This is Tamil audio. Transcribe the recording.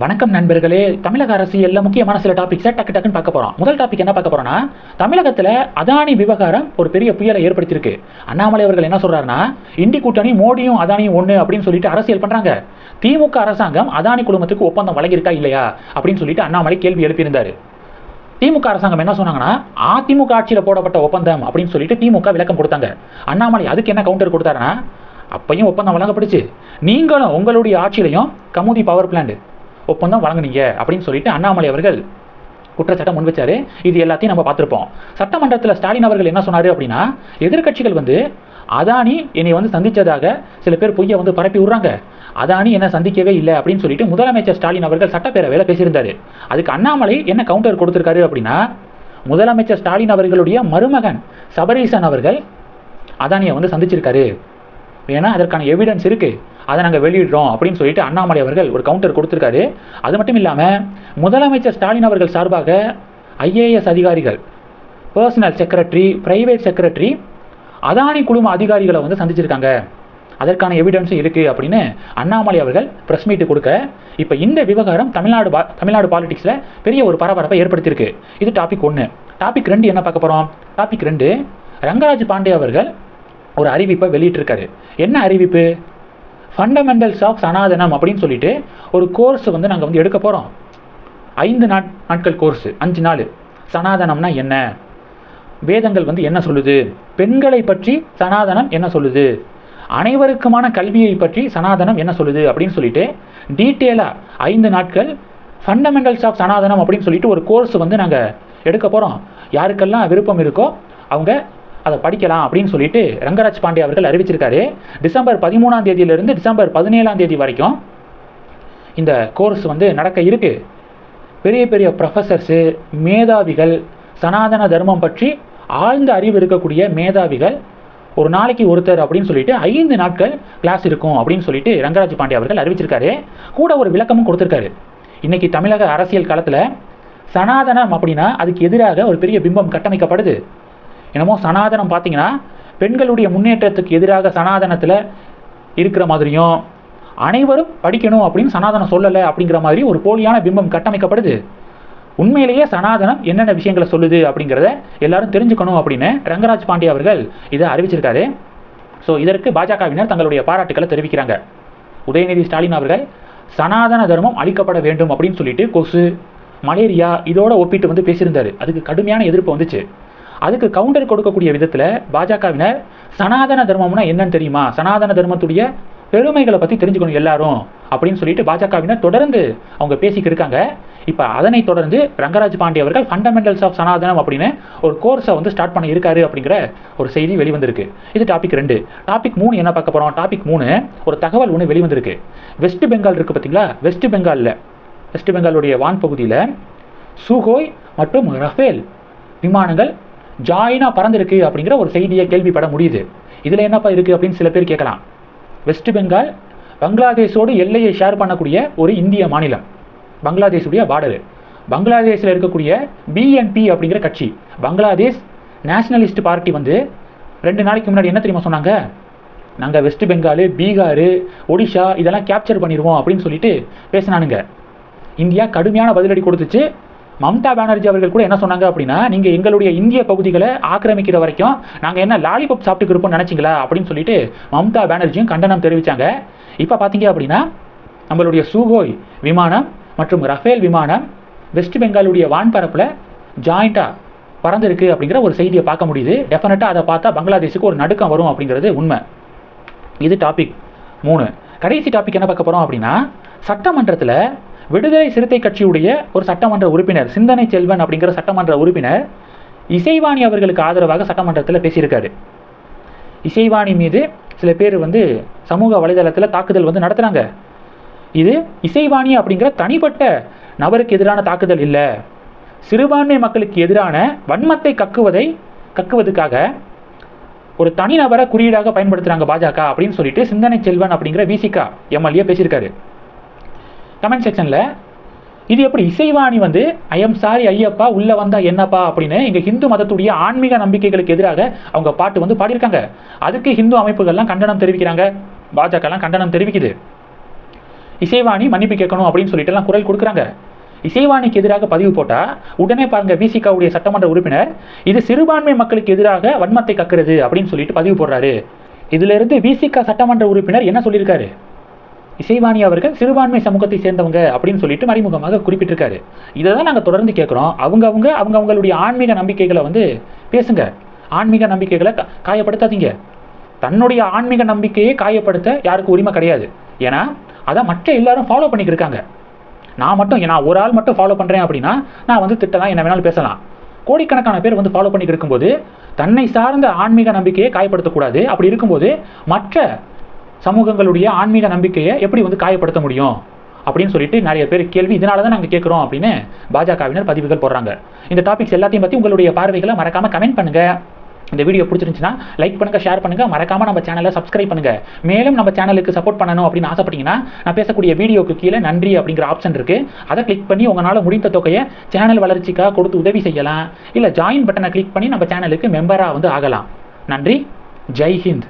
வணக்கம் நண்பர்களே. தமிழக அரசியல்ல முக்கியமான சில டாபிக்ஸை டக்கு டக்குன்னு பார்க்க போறோம். முதல் டாபிக் என்ன பார்க்க போறோம்னா தமிழகத்துல அதானி விவகாரம் ஒரு பெரிய புயலை ஏற்படுத்தியிருக்கு. அண்ணாமலை அவர்கள் என்ன சொல்றாருன்னா இண்டி கூட்டணி மோடியும் அதானியும் ஒண்ணு அப்படின்னு சொல்லிட்டு அரசியல் பண்றாங்க. திமுக அரசாங்கம் அதானி குழுமத்துக்கு ஒப்பந்தம் வழங்கியிருக்கா இல்லையா அப்படின்னு சொல்லிட்டு அண்ணாமலை கேள்வி எழுப்பியிருந்தாரு. திமுக அரசாங்கம் என்ன சொன்னாங்கன்னா அதிமுக ஆட்சியில் போடப்பட்ட ஒப்பந்தம் அப்படின்னு சொல்லிட்டு திமுக விளக்கம் கொடுத்தாங்க. அண்ணாமலை அதுக்கு என்ன கவுண்டர் கொடுத்தாருன்னா அப்பையும் ஒப்பந்தம் வழங்கப்படுச்சு நீங்களும் உங்களுடைய ஆட்சியிலையும் கமுதி பவர் பிளான்ட் ஒப்பந்தம் வழங்குனீங்க அப்படின்னு சொல்லிட்டு அண்ணாமலை அவர்கள் குற்றச்சாட்டை முன் வச்சாரு. இது எல்லாத்தையும் நம்ம பார்த்துருப்போம். சட்டமன்றத்தில் ஸ்டாலின் அவர்கள் என்ன சொன்னாரு அப்படின்னா எதிர்க்கட்சிகள் வந்து அதானி என்னை வந்து சந்திச்சதாக சில பேர் பொய்யை வந்து பரப்பி விடுறாங்க. அதானி என்ன சந்திக்கவே இல்லை அப்படின்னு சொல்லிட்டு முதலமைச்சர் ஸ்டாலின் அவர்கள் சட்டப்பேரவையில் பேசியிருந்தாரு. அதுக்கு அண்ணாமலை என்ன கவுண்டர் கொடுத்துருக்காரு அப்படின்னா முதலமைச்சர் ஸ்டாலின் அவர்களுடைய மருமகன் சபரீசன் அவர்கள் அதானியை வந்து சந்திச்சிருக்காரு. ஏன்னா அதற்கான எவிடன்ஸ் இருக்குது அதை நாங்கள் வெளியிடுறோம் அப்படின்னு சொல்லிட்டு அண்ணாமலை அவர்கள் ஒரு கவுண்டர் கொடுத்துருக்காரு. அது மட்டும் இல்லாமல் முதலமைச்சர் ஸ்டாலின் அவர்கள் சார்பாக ஐஏஎஸ் அதிகாரிகள் personal secretary private secretary Adani குழும அதிகாரிகளை வந்து சந்திச்சிருக்காங்க. அதற்கான எவிடன்ஸும் இருக்குது அப்படின்னு அண்ணாமலை அவர்கள் ப்ரெஸ் மீட்டு கொடுக்க இப்போ இந்த விவகாரம் தமிழ்நாடு பா தமிழ்நாடு பாலிடிக்ஸில் பெரிய ஒரு பரபரப்பை ஏற்படுத்தியிருக்கு. இது டாபிக் ஒன்று டாபிக் ரெண்டு என்ன பார்க்க போகிறோம் டாபிக் ரெண்டு ரங்கராஜ் பாண்டே அவர்கள் ஒரு அறிவிப்பை வெளியிட்டிருக்காரு. என்ன அறிவிப்பு? ஃபண்டமெண்டல்ஸ் ஆஃப் சனாதனம் அப்படின்னு சொல்லிட்டு ஒரு கோர்ஸ் வந்து நாங்கள் வந்து எடுக்க போகிறோம் ஐந்து நாட் நாட்கள் கோர்ஸு அஞ்சு நாள். சனாதனம்னா என்ன? வேதங்கள் வந்து என்ன சொல்லுது? பெண்களை பற்றி சனாதனம் என்ன சொல்லுது? அனைவருக்குமான கல்வியை பற்றி சனாதனம் என்ன சொல்லுது? அப்படின்னு சொல்லிட்டு டீட்டெயிலாக ஐந்து நாட்கள் ஃபண்டமெண்டல்ஸ் ஆஃப் சனாதனம் அப்படின்னு சொல்லிட்டு ஒரு கோர்ஸ் வந்து நாங்கள் எடுக்க போகிறோம் யாருக்கெல்லாம் விருப்பம் இருக்கோ அவங்க அதை படிக்கலாம் அப்படின்னு சொல்லிட்டு ரங்கராஜ் பாண்டே அவர்கள் அறிவிச்சிருக்காரு. டிசம்பர் பதிமூணாம் தேதியிலிருந்து டிசம்பர் பதினேழாம் தேதி வரைக்கும் இந்த கோர்ஸ் வந்து நடக்க இருக்கு. பெரிய பெரிய ப்ரொஃபஸர்ஸு மேதாவிகள் சனாதன தர்மம் பற்றி ஆழ்ந்த அறிவு இருக்கக்கூடிய மேதாவிகள் ஒரு நாளைக்கு ஒருத்தர் அப்படின்னு சொல்லிட்டு ஐந்து நாட்கள் கிளாஸ் இருக்கும் அப்படின்னு சொல்லிட்டு ரங்கராஜ் பாண்டே அவர்கள் அறிவிச்சிருக்காரு. கூட ஒரு விளக்கமும் கொடுத்துருக்காரு. இன்னைக்கு தமிழக அரசியல் காலத்தில் சனாதனம் அப்படின்னா அதுக்கு எதிராக ஒரு பெரிய பிம்பம் கட்டமைக்கப்படுது. என்னமோ சனாதனம் பார்த்தீங்கன்னா பெண்களுடைய முன்னேற்றத்துக்கு எதிராக சனாதனத்தில் இருக்கிற மாதிரியும் அனைவரும் படிக்கணும் அப்படின்னு சனாதனம் சொல்லலை அப்படிங்கிற மாதிரி ஒரு போலியான பிம்பம் கட்டமைக்கப்படுது. உண்மையிலேயே சனாதனம் என்னென்ன விஷயங்களை சொல்லுது அப்படிங்கிறத எல்லாரும் தெரிஞ்சுக்கணும் அப்படின்னு ரங்கராஜ் பாண்டே அவர்கள் இதை அறிவிச்சிருக்காரு. ஸோ இதற்கு பாஜகவினர் தங்களுடைய பாராட்டுக்களை தெரிவிக்கிறாங்க. உதயநிதி ஸ்டாலின் அவர்கள் சனாதன தர்மம் அளிக்கப்பட வேண்டும் அப்படின்னு சொல்லிட்டு கொசு மலேரியா இதோட ஒப்பிட்டு வந்து பேசியிருந்தாரு. அதுக்கு கடுமையான எதிர்ப்பு வந்துச்சு. அதுக்கு கவுண்டர் கொடுக்கக்கூடிய விதத்தில் பாஜகவினர் சனாதன தர்மம்னா என்னன்னு தெரியுமா? சனாதன தர்மத்துடைய பெருமைகளை பற்றி தெரிஞ்சுக்கணும் எல்லாரும் அப்படின்னு சொல்லிட்டு பாஜகவினர் தொடர்ந்து அவங்க பேசிக்கிட்டு இருக்காங்க. இப்போ அதனை தொடர்ந்து ரங்கராஜ் பாண்டே அவர்கள் ஃபண்டமெண்டல்ஸ் ஆஃப் சனாதனம் அப்படின்னு ஒரு கோர்ஸை வந்து ஸ்டார்ட் பண்ண இருக்காரு அப்படிங்கிற ஒரு செய்தி வெளிவந்திருக்கு. இது டாபிக் ரெண்டு. டாபிக் மூணு என்ன பார்க்க போகிறோம் டாபிக் மூணு ஒரு தகவல் ஒன்று வெளிவந்திருக்கு. வெஸ்ட் பெங்கால் இருக்குது பார்த்தீங்களா வெஸ்ட் பெங்காலில் வெஸ்ட் பெங்காலுடைய வான் பகுதியில் சூகோய் மற்றும் ரஃபேல் விமானங்கள் ஜாயினாக பறந்துருக்கு அப்படிங்கிற ஒரு செய்தியை கேள்விப்பட முடியுது. இதில் என்னப்பா இருக்குது அப்படின்னு சில பேர் கேட்கலாம். வெஸ்ட் பெங்கால் பங்களாதேஷோடு எல்லையை ஷேர் பண்ணக்கூடிய ஒரு இந்திய மாநிலம். பங்களாதேஷுடைய பார்டரு பங்களாதேஷில் இருக்கக்கூடிய பிஎன்பி அப்படிங்கிற கட்சி. பங்களாதேஷ் நேஷனலிஸ்ட் பார்ட்டி வந்து ரெண்டு நாளைக்கு முன்னாடி என்ன தெரியுமா சொன்னாங்க? நாங்கள் வெஸ்ட் பெங்கால் பீகார் ஒடிஷா இதெல்லாம் கேப்சர் பண்ணிடுவோம் அப்படின்னு சொல்லிட்டு பேசினானுங்க. இந்தியா கடுமையான பதிலடி கொடுத்துச்சு. மம்தா பானர்ஜி அவர்கள் கூட என்ன சொன்னாங்க அப்படின்னா நீங்கள் எங்களுடைய இந்திய பகுதிகளை ஆக்கிரமிக்கிற வரைக்கும் நாங்கள் என்ன லாலிபப் சாப்பிட்டு இருப்போம்னு நினச்சிங்களா அப்படின்னு சொல்லிட்டு மம்தா பானர்ஜியும் கண்டனம் தெரிவித்தாங்க இப்போ பார்த்தீங்க அப்படின்னா நம்மளுடைய சூகோய் விமானம் மற்றும் ரஃபேல் விமானம் வெஸ்ட் பெங்காலுடைய வான்பரப்பில் ஜாயிண்ட்டாக பறந்துருக்கு அப்படிங்கிற ஒரு செய்தியை பார்க்க முடியுது. டெஃபினட்டாக அதை பார்த்தா பங்களாதேஷுக்கு ஒரு நடுக்கம் வரும் அப்படிங்கிறது உண்மை. இது டாபிக் மூணு. கடைசி டாபிக் என்ன பார்க்க போகிறோம் அப்படின்னா சட்டமன்றத்தில் விடுதலை சிறுத்தை கட்சியுடைய ஒரு சட்டமன்ற உறுப்பினர் சிந்தனை செல்வன் அப்படிங்கிற சட்டமன்ற உறுப்பினர் இசைவாணி அவர்களுக்கு ஆதரவாக சட்டமன்றத்தில் பேசியிருக்காரு. இசைவாணி மீது சில பேர் வந்து சமூக வலைதளத்தில் தாக்குதல் வந்து நடத்துகிறாங்க இது இசைவாணி அப்படிங்கிற தனிப்பட்ட நபருக்கு எதிரான தாக்குதல் இல்லை. சிறுபான்மை மக்களுக்கு எதிரான வன்மத்தை கக்குவதை கக்குவதுக்காக ஒரு தனிநபரை குறியீடாக பயன்படுத்துகிறாங்க பாஜக அப்படின்னு சொல்லிட்டு சிந்தனை செல்வன் அப்படிங்கிற விசிகா எம்எல்ஏ பேசியிருக்காரு. கமெண்ட் செக்ஷனில் இது எப்படி இசைவாணி வந்து ஐஎம் சாரி ஐயப்பா உள்ளே வந்தால் என்னப்பா? அப்படின்னு எங்கள் ஹிந்து மதத்துடைய ஆன்மீக நம்பிக்கைகளுக்கு எதிராக அவங்க பாட்டு வந்து பாடியிருக்காங்க. அதுக்கு ஹிந்து அமைப்புகள்லாம் கண்டனம் தெரிவிக்கிறாங்க. பாஜகலாம் கண்டனம் தெரிவிக்குது. இசைவாணி மன்னிப்பு கேட்கணும் அப்படின்னு சொல்லிட்டு எல்லாம் குரல் கொடுக்குறாங்க. இசைவாணிக்கு எதிராக பதிவு போட்டால் உடனே பாருங்கள் விசிகாவுடைய சட்டமன்ற உறுப்பினர் இது சிறுபான்மை மக்களுக்கு எதிராக வன்மத்தை கக்குறது அப்படின்னு சொல்லிட்டு பதிவு போடுறாரு. இதிலிருந்து விசிகா சட்டமன்ற உறுப்பினர் என்ன சொல்லியிருக்காரு? இசைவாணி அவர்கள் சிறுபான்மை சமூகத்தை சேர்ந்தவங்க அப்படின்னு சொல்லிட்டு மறைமுகமாக குறிப்பிட்டிருக்காரு. இதை தான் நாங்கள் தொடர்ந்து கேட்குறோம் அவங்க அவங்க அவங்க அவங்களுடைய ஆன்மீக நம்பிக்கைகளை வந்து பேசுங்க. ஆன்மீக நம்பிக்கைகளை காயப்படுத்தாதீங்க. தன்னுடைய ஆன்மீக நம்பிக்கையை காயப்படுத்த யாருக்கும் உரிமை கிடையாது. ஏன்னா அதை மற்ற எல்லாரும் ஃபாலோ பண்ணிக்கிருக்காங்க இருக்காங்க. நான் மட்டும் நான் ஒரு ஆள் மட்டும் ஃபாலோ பண்ணுறேன் அப்படின்னா நான் வந்து திட்டலாம் என்ன வேணாலும் பேசலாம். கோடிக்கணக்கான பேர் வந்து ஃபாலோ பண்ணிட்டு இருக்கும்போது தன்னை சார்ந்த ஆன்மீக நம்பிக்கையை காயப்படுத்தக்கூடாது. அப்படி இருக்கும்போது மற்ற சமூகங்களுடைய ஆன்மீக நம்பிக்கையை எப்படி வந்து காயப்படுத்த முடியும்? அப்படின்னு சொல்லிட்டு நிறைய பேர் கேள்வி. இதனால தான் நாங்கள் கேட்குறோம் அப்படின்னு பாஜகவினர் பதிவுகள் போடுறாங்க. இந்த டாபிக்ஸ் எல்லாத்தையும் பற்றி உங்களுடைய பார்வைகளை மறக்காமல் கமெண்ட் பண்ணுங்கள் இந்த வீடியோ பிடிச்சிருந்துச்சுன்னா லைக் பண்ணுங்கள் ஷேர் பண்ணுங்கள் மறக்காமல் நம்ம சேனலை சப்ஸ்கிரைப் பண்ணுங்கள் மேலும் நம்ம சேனலுக்கு சப்போர்ட் பண்ணணும் அப்படின்னு ஆசைப்பட்டீங்கன்னா நான் பேசக்கூடிய வீடியோக்கு கீழே நன்றி அப்படிங்கிற ஆப்ஷன் இருக்குது அதை கிளிக் பண்ணி உங்களால் முடிந்த தொகையை சேனல் வளர்ச்சிக்காக கொடுத்து உதவி செய்யலாம். இல்லை ஜாயின் பட்டனை கிளிக் பண்ணி நம்ம சேனலுக்கு மெம்பராக வந்து ஆகலாம். நன்றி. ஜெய் ஹிந்த்.